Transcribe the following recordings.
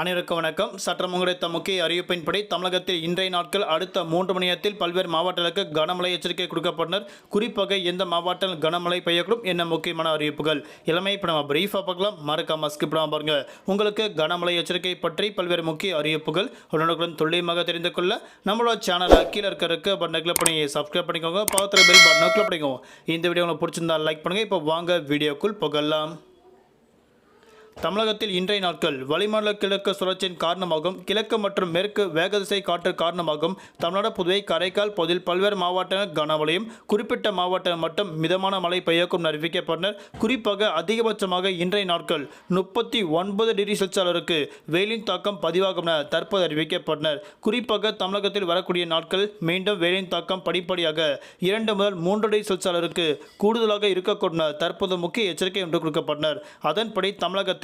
அனைவருக்கும் வணக்கம். சற்றம் கிடைத்த முக்கிய அறிவிப்பின்படி தமிழகத்தில் இன்றைய நாட்கள் அடுத்த மூன்று மணி நேரத்தில் பல்வேறு மாவட்டங்களுக்கு கனமழை எச்சரிக்கை கொடுக்கப்பட்டனர். குறிப்பாக எந்த மாவட்டம் கனமழை பெய்யக்கூடும் என்ன முக்கியமான அறிவிப்புகள் இளமை இப்போ நம்ம பிரீஃபாக பார்க்கலாம். மறக்காம ஸ்கிப் பண்ணாம பாருங்க. உங்களுக்கு கனமழை எச்சரிக்கை பற்றி பல்வேறு முக்கிய அறிவிப்புகள் உடனுக்குடன் துல்லியமாக தெரிந்து கொள்ள நம்மளோட சேனலை கீழே இருக்க பட்டனை கிளிக் பண்ணி சப்ஸ்கிரைப் பண்ணிக்கோங்க. பக்கத்தில் பெல் பட்டனை கிளிக் பண்ணிக்கோங்க. இந்த வீடியோ உங்களுக்கு பிடிச்சிருந்தா லைக் பண்ணுங்க. இப்போ வாங்க வீடியோக்குள் புகழலாம் தமிழகத்தில் இன்றைய நாட்கள் வளிமண்டல கிழக்கு சுழற்சியின் காரணமாகவும் கிழக்கு மற்றும் மேற்கு வேகதிசை காற்று காரணமாகவும் தமிழ்நாடு புதுவை கரைக்கால் பகுதியில் பல்வேறு மாவட்டங்கள் கனமழையும் குறிப்பிட்ட மாவட்டம் மட்டும் மிதமான மழை பெய்யக்கும் அறிவிக்கப்பட்டனர். குறிப்பாக அதிகபட்சமாக இன்றைய நாட்கள் முப்பத்தி ஒன்பது டிகிரி செல்சியலருக்கு வெயிலின் தாக்கம் பதிவாகும் என தற்போது அறிவிக்கப்பட்டனர். குறிப்பாக தமிழகத்தில் வரக்கூடிய நாட்கள் மீண்டும் வெயிலின் தாக்கம் படிப்படியாக இரண்டு முதல் மூன்று டிகிரி செல்சியலருக்கு கூடுதலாக இருக்கக்கூடும் தற்போது முக்கிய எச்சரிக்கை ஒன்று கொடுக்கப்பட்டனர். அதன்படி தமிழகத்தில்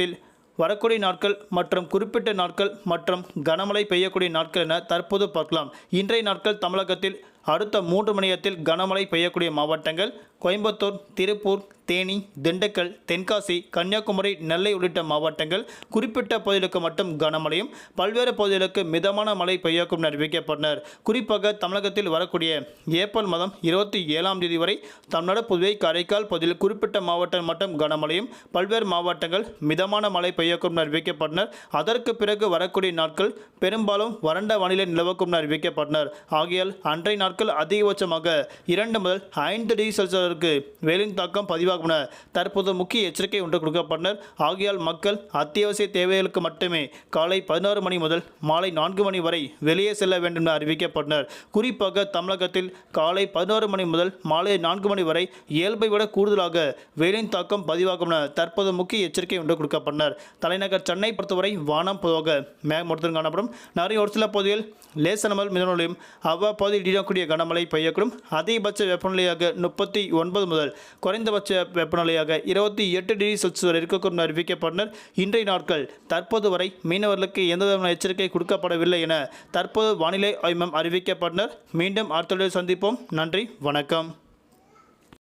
வரக்கூடிய நாட்கள் மற்றும் குறிப்பிட்ட நாட்கள் மற்றும் கனமழை பெய்யக்கூடிய நாட்கள் என தற்போது பார்க்கலாம். இன்றைய நாட்கள் தமிழகத்தில் அடுத்த மூன்று மணி நேரத்தில் கனமழை பெய்யக்கூடிய மாவட்டங்கள் கோயம்புத்தூர் திருப்பூர் தேனி திண்டுக்கல் தென்காசி கன்னியாகுமரி நெல்லை உள்ளிட்ட மாவட்டங்கள் குறிப்பிட்ட பகுதிகளுக்கு மட்டும் கனமழையும் பல்வேறு பகுதிகளுக்கு மிதமான மழை பெய்யக்கும் அறிவிக்கப்பட்டனர். குறிப்பாக தமிழகத்தில் வரக்கூடிய ஏப்ரல் மாதம் இருபத்தி ஏழாம் தேதி வரை தமிழ்நாடு புதுவை காரைக்கால் பகுதியில் குறிப்பிட்ட மாவட்டம் மட்டும் கனமழையும் பல்வேறு மாவட்டங்கள் மிதமான மழை பெய்யக்கும் அறிவிக்கப்பட்டனர். அதற்கு பிறகு வரக்கூடிய நாட்கள் பெரும்பாலும் வறண்ட வானிலை நிலவக்கும் அறிவிக்கப்பட்டனர். ஆகையால் அன்றைய நாட்கள் அதிகபட்சமாக இரண்டு முதல் ஐந்து டிகிரி செல்சியஸிற்கு வெயிலின் தாக்கம் பதிவாக என தற்போது முக்கிய எச்சரிக்கை ஒன்று கொடுக்கப்பட்டனர் ஆகையால் மக்கள் அத்தியாவசிய தேவைகளுக்கு மட்டுமே காலை பதினாறு மணி முதல் மாலை நான்கு மணி வரை வெளியே செல்ல வேண்டும் என அறிவிக்கப்பட்டனர் குறிப்பாக தமிழகத்தில் காலை பதினாறு மணி முதல் மாலை நான்கு மணி வரை இயல்பை விட கூடுதலாக வெயிலின் தாக்கம் பதிவாகும் என தற்போது முக்கிய எச்சரிக்கை ஒன்று கொடுக்கப்பட்டனர் தலைநகர் சென்னை பொறுத்தவரை வானம் பொதுவாக மேகமூட்டத்துடன் காணப்படும். நிறைய ஒரு சில பகுதியில் லேசன முதல் மிதமலையும் அவ்வப்போதில் இடியக்கூடிய கனமழை பெய்யக்கூடும். அதிகபட்ச வெப்பநிலையாக முப்பத்தி ஒன்பது முதல் குறைந்தபட்ச வெப்பநிலையாக இருபத்தி எட்டு டிகிரி செல்சியஸ் வரை இருக்கக்கூடும் அறிவிக்கப்பட்டனர். இன்றைய நாட்கள் தற்போது வரை மீனவர்களுக்கு எந்த விதமான எச்சரிக்கை கொடுக்கப்படவில்லை என தற்போது வானிலை ஆய்வம் அறிவிக்கப்பட்டனர். மீண்டும் அடுத்த சந்திப்போம். நன்றி. வணக்கம்.